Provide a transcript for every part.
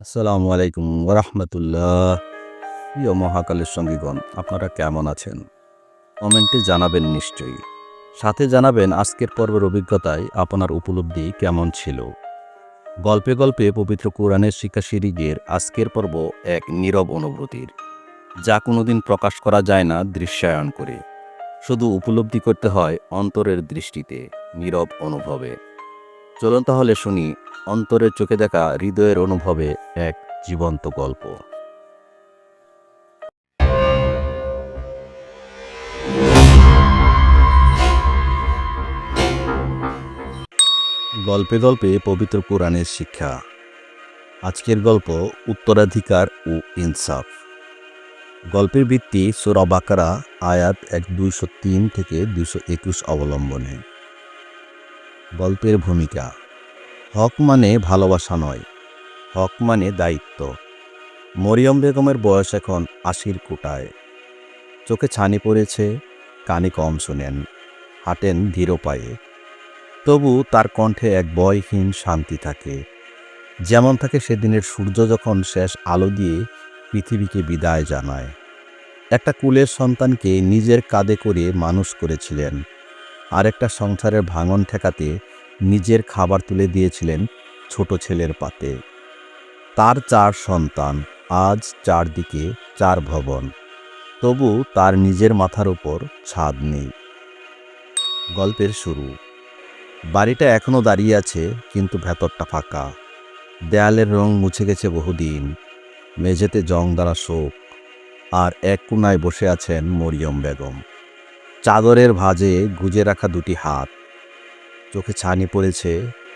আসসালামু আলাইকুম ওরহমতুল্লাহ প্রিয় মহাকালের সঙ্গীগণ, আপনারা কেমন আছেন? কমেন্টে জানাবেন নিশ্চয়ই। সাথে জানাবেন আজকের পর্বের অভিজ্ঞতায় আপনার উপলব্ধি কেমন ছিল। গল্পে গল্পে পবিত্র কোরআনের শিক্ষা সিরিজের আজকের পর্ব এক নীরব অনুভূতির, যা কোনোদিন প্রকাশ করা যায় না দৃশ্যায়ন করে। শুধু উপলব্ধি করতে হয় অন্তরের দৃষ্টিতে নীরব অনুভবে। চলুন তাহলে শুনি অন্তরের চোখে দেখা হৃদয়ের অনুভবে এক জীবন্ত গল্প। গল্পে গল্পে পবিত্র কোরআনের শিক্ষা। আজকের গল্প উত্তরাধিকার ও ইনসাফ। গল্পের ভিত্তি সুরা বাকারা আয়াত এক দুইশো তিন থেকে দুইশো একুশ অবলম্বনে। গল্পের ভূমিকা। হক মানে ভালোবাসা নয়, হক মানে দায়িত্ব। মরিয়ম বেগমের বয়স এখন আশির কোটায়। চোখে ছানি পড়েছে, কানে কম শোনেন, হাঁটেন ধীর পায়ে। তবু তার কণ্ঠে এক বয়হীন শান্তি থাকে। যেমন থাকে সেদিনের সূর্য যখন শেষ আলো দিয়ে পৃথিবীকে বিদায় জানায়। একটা কুলের সন্তানকে নিজের কাঁধে করে মানুষ করেছিলেন। আর একটা সংসারের ভাঙন ঠেকাতে নিজের খাবার তুলে দিয়েছিলেন ছোট ছেলের পাতে। তার চার সন্তান, আজ চারদিকে চার ভবন। তবু তার নিজের মাথার উপর ছাদ নেই। গল্পের শুরু। বাড়িটা এখনও দাঁড়িয়ে আছে, কিন্তু ভেতরটা ফাঁকা। দেয়ালের রং মুছে গেছে বহুদিন। মেঝেতে জং দ্বারা শোক। আর এক কোনায় বসে আছেন মরিয়ম বেগম। চাদরের ভাঁজে গুজে রাখা দুটি হাত। চোখে ছানি পড়েছে,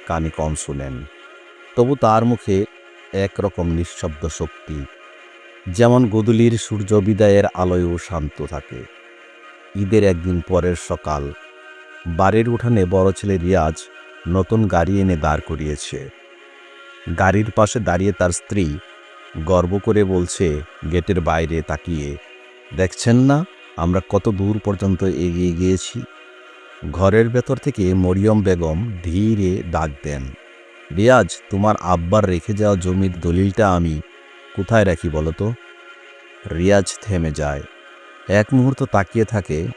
কানে কম শুনেন। তবু তার মুখে একরকম নিঃশব্দ শক্তি, যেমন গোদুলির সূর্য বিদায়ের আলোয়ও শান্ত থাকে। ঈদের একদিন পরের সকাল, বাড়ির উঠানে বড় ছেলে রিয়াজ নতুন গাড়ি এনে দাঁড় করিয়েছে। গাড়ির পাশে দাঁড়িয়ে তার স্ত্রী গর্ব করে বলছে, গেটের বাইরে তাকিয়ে, দেখছেন না? আমরা কত দূর পর্যন্ত এগিয়ে গিয়েছি? ঘরের ভেতর থেকে মরিয়ম বেগম ধীরে ডাক দেন, রিয়াজ, তোমার আব্বার রেখে যাওয়া জমির দলিলটা আমি কোথায় রাখি বলো তো? রিয়াজ থেমে যায়, এক মুহূর্ত তাকিয়ে থাকে,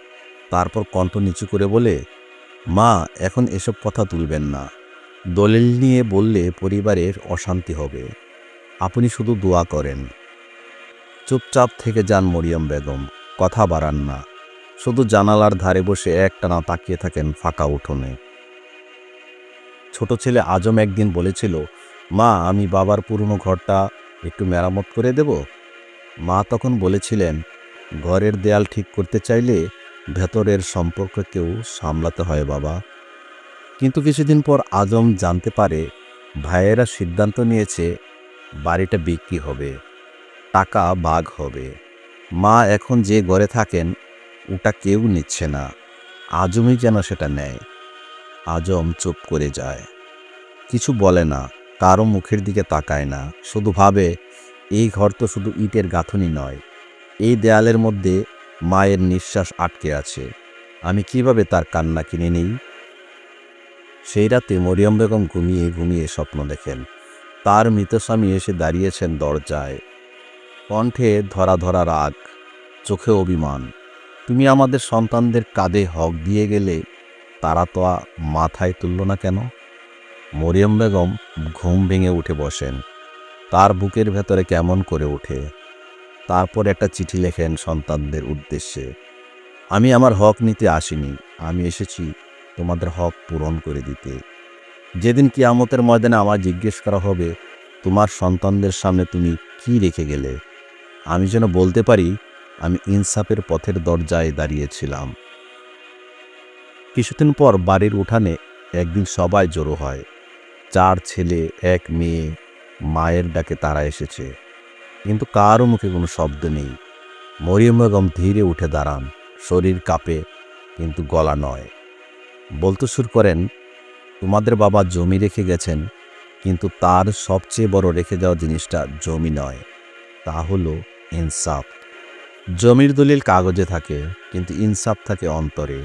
তারপর কণ্ঠ নিচু করে বলে, মা, এখন এসব কথা তুলবেন না। দলিল নিয়ে বললে পরিবারের অশান্তি হবে। আপনি শুধু দোয়া করেন। চুপচাপ থেকে যান মরিয়ম বেগম। কথা বাড়ান না। শুধু জানালার ধারে বসে একটানা তাকিয়ে থাকেন ফাঁকা উঠোনে। ছোট ছেলে আজম একদিন বলেছিল, মা, আমি বাবার পুরনো ঘরটা একটু মেরামত করে দেব? মা তখন বলেছিলেন, ঘরের দেয়াল ঠিক করতে চাইলে ভেতরের সম্পর্ককেও সামলাতে হয় বাবা। কিন্তু কিছুদিন পর আজম জানতে পারে, ভাইয়েরা সিদ্ধান্ত নিয়েছে, বাড়িটা বিক্রি হবে, টাকা বাঘ হবে। মা এখন যে ঘরে থাকেন, ওটা কেউ নিচ্ছে না। আজমই যেন সেটা নেয়। আজম চুপ করে যায়। কিছু বলে না, কারও মুখের দিকে তাকায় না। শুধু ভাবে, এই ঘর তো শুধু ইটের গাঁথনি নয়। এই দেয়ালের মধ্যে মায়ের নিঃশ্বাস আটকে আছে। আমি কীভাবে তার কান্না কিনে নেই? সেই রাতে মরিয়ম বেগম ঘুমিয়ে ঘুমিয়ে স্বপ্ন দেখেন। তার মৃত স্বামী এসে দাঁড়িয়েছেন দরজায়। কণ্ঠে ধরা ধরা রাগ, চোখে অভিমান। তুমি আমাদের সন্তানদের কাঁধে হক দিয়ে গেলে তারা তো মাথায় তুলল না কেন? মরিয়ম বেগম ঘুম ভেঙে উঠে বসেন। তার বুকের ভেতরে কেমন করে ওঠে? তারপর একটা চিঠি লেখেন সন্তানদের উদ্দেশ্যে। আমি আমার হক নিতে আসিনি, আমি এসেছি তোমাদের হক পূরণ করে দিতে। যেদিন কিয়ামতের ময়দানে আমার জিজ্ঞেস করা হবে, তোমার সন্তানদের সামনে তুমি কি রেখে গেলে? আমি যেন বলতে পারি, আমি ইনসাফের পথের দরজায় দাঁড়িয়েছিলাম। কিছুদিন পর বাড়ির উঠানে একদিন সবাই জড়ো হয়। চার ছেলে, এক মেয়ে, মায়ের ডাকে তারা এসেছে। কিন্তু কারও মুখে কোনো শব্দ নেই। মরিয়ম বেগম ধীরে উঠে দাঁড়ান। শরীর কাঁপে, কিন্তু গলা নয়। বলতে শুরু করেন, তোমাদের বাবা জমি রেখে গেছেন, কিন্তু তার সবচেয়ে বড় রেখে যাওয়া জিনিসটা জমি নয়। তা হলো ইনসাফ। জমির দলিল কাগজে থাকে, কিন্তু ইনসাফ থাকে অন্তরে।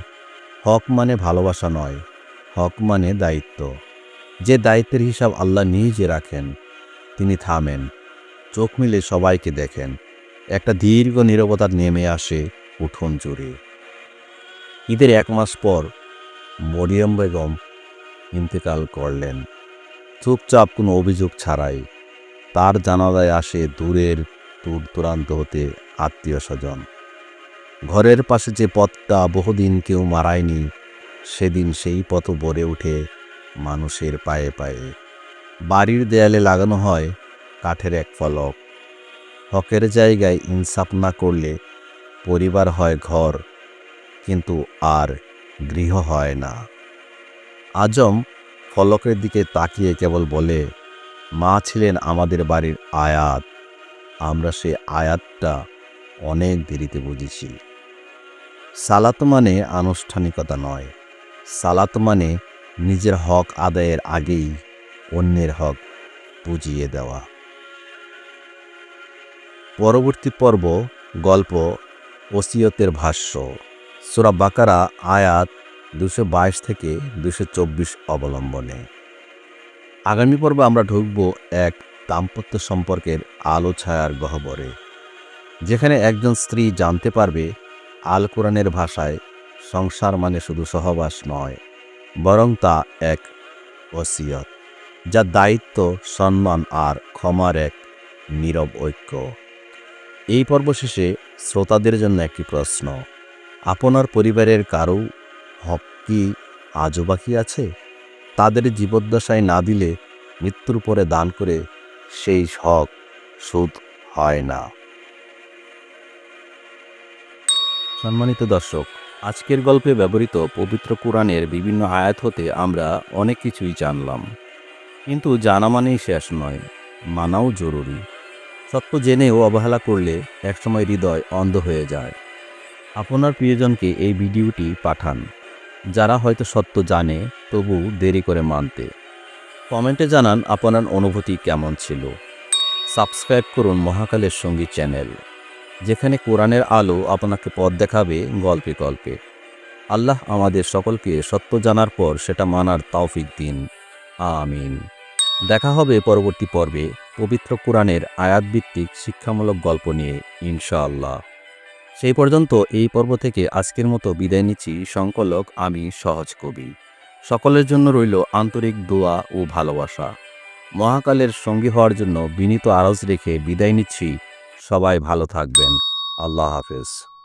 হক মানে ভালোবাসা নয়, হক মানে দায়িত্ব। যে দায়িত্বের হিসাব আল্লাহ নিজে রাখেন, তিনি থামেন, চোখ মিলে সবাইকে দেখেন। একটা দীর্ঘ নীরবতা নেমে আসে উঠোন জুড়ে। ঈদের এক মাস পর মরিয়ম বেগম ইন্তেকাল করলেন। চুপচাপ কোনো অভিযোগ ছাড়াই তার জানালায় আসে দূরের দূর দূরান্ত হতে আত্মীয় স্বজন। ঘরের পাশে যে পথটা বহুদিন কেউ মারায়নি, সেদিন সেই পথ ভরে ওঠে মানুষের পায়ে পায়ে। বাড়ির দেয়ালে লাগানো হয় কাঠের এক ফলক। হকের জায়গায় ইনসাফ না করলে পরিবার হয় ঘর, কিন্তু আর গৃহ হয় না। আজম ফলকের দিকে তাকিয়ে কেবল বলে, মা ছিলেন আমাদের বাড়ির আয়াত। আমরা সে আয়াতটা অনেক দেরিতে বুঝেছি। সালাত মানে আনুষ্ঠানিকতা নয়। সালাত মানে নিজের হক আদায়ের আগেই অন্যের হক বুঝিয়ে দেওয়া। পরবর্তী পর্ব, গল্প, ওসিয়তের ভাষ্য। সুরা বাকারা, আয়াত দুশো বাইশ থেকে দুশো চব্বিশ অবলম্বনে। আগামী পর্বে আমরা ঢুকব এক দাম্পত্য সম্পর্কের আলো ছায়ার গহ্বরে। যেখানে একজন স্ত্রী জানতে পারবে, আল কোরআনের ভাষায় সংসার মানে শুধু সহবাস নয়, বরং তা এক ওসিয়ত, যা দায়িত্ব, সম্মান আর ক্ষমার এক নীরব ঐক্য। এই পর্ব শেষে শ্রোতাদের জন্য একটি প্রশ্ন, আপনার পরিবারের কারও হক কি আজও বাকি আছে? তাদের জীবদ্দশায় না দিলে মৃত্যুর পরে দান করে সেই শখ সুদ হয় না। সম্মানিত দর্শক, আজকের গল্পে ব্যবহৃত পবিত্র কোরআনের বিভিন্ন আয়াত হতে আমরা অনেক কিছুই জানলাম। কিন্তু জানা মানেই শেষ নয়, মানাও জরুরি। সত্য জেনেও অবহেলা করলে একসময় হৃদয় অন্ধ হয়ে যায়। আপনার প্রিয়জনকে এই ভিডিওটি পাঠান, যারা হয়তো সত্য জানে তবু দেরি করে মানতে। কমেন্টে জানান আপনার অনুভূতি কেমন ছিল। সাবস্ক্রাইব করুন মহাকালের সঙ্গী চ্যানেল, যেখানে কোরআনের আলো আপনাকে পথ দেখাবে গল্পে গল্পে। আল্লাহ আমাদের সকলকে সত্য জানার পর সেটা মানার তৌফিক দিন। আমিন। দেখা হবে পরবর্তী পর্বে পবিত্র কোরআনের আয়াতভিত্তিক শিক্ষামূলক গল্প নিয়ে, ইনশাআল্লাহ। সেই পর্যন্ত এই পর্ব থেকে আজকের মতো বিদায় নিচ্ছি। সংকলক আমি সহজ কবি। সকলের জন্য রইল আন্তরিক দোয়া ও ভালোবাসা। মহাকালের সঙ্গী হওয়ার জন্য বিনীত আরজ রেখে বিদায় নিচ্ছি। সবাই ভালো থাকবেন। আল্লাহ হাফেজ।